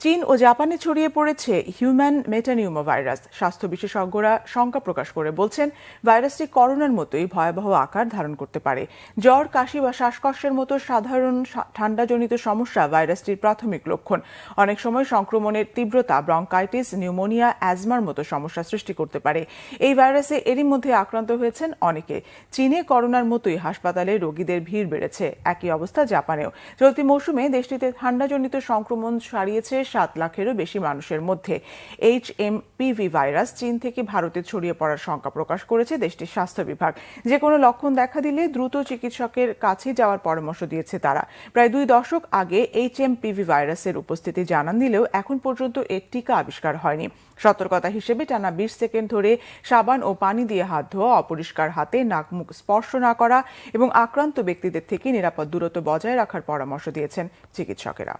চীন ও জাপানে ছড়িয়ে পড়েছে হিউম্যান মেটানিউমো ভাইরাস স্বাস্থ্য বিশেষজ্ঞরা শঙ্কা প্রকাশ করে বলছেন, ভাইরাসটি করোনার মতোই ভয়াবহ আকার ধারণ করতে পারে। জ্বর, কাশি বা শ্বাসকষ্টের মতো সাধারণ ঠান্ডাজনিত সমস্যা ভাইরাসটির প্রাথমিক লক্ষণ। অনেক সময় সংক্রমণের তীব্রতা, ব্রঙ্কাইটিস, নিউমোনিয়া, অ্যাজমার মতো সমস্যা সৃষ্টি করতে পারে। এই ভাইরাসে এরই মধ্যে আক্রান্ত হয়েছেন অনেকে। চীনে করোনার মতোই হাসপাতালে রোগীদের ভিড় বেড়েছে। একই অবস্থা জাপানেও। চলতি মৌসুমে দেশটিতে ঠান্ডাজনিত সংক্রমণ সারিয়েছে সাত লাখেরও বেশি মানুষের মধ্যে। এইচ এম পিভি ভাইরাস চীন থেকে ভারতে ছড়িয়ে পড়ার শঙ্কা প্রকাশ করেছে দেশটির স্বাস্থ্য বিভাগ। যে কোনো লক্ষণ দেখা দিলে দ্রুত চিকিৎসকের কাছে যাওয়ার পরামর্শ দিয়েছে তারা। প্রায় দুই দশক আগে এইচ এম পিভি ভাইরাসের উপস্থিতি জানান দিলেও এখন পর্যন্ত এর টিকা আবিষ্কার হয়নি। সতর্কতা হিসেবে টানা বিশ সেকেন্ড ধরে সাবান ও পানি দিয়ে হাত ধোয়া, অপরিষ্কার হাতে নাক মুখ স্পর্শ না করা এবং আক্রান্ত ব্যক্তিদের থেকে নিরাপদ দূরত্ব বজায় রাখার পরামর্শ দিয়েছেন চিকিৎসকেরা।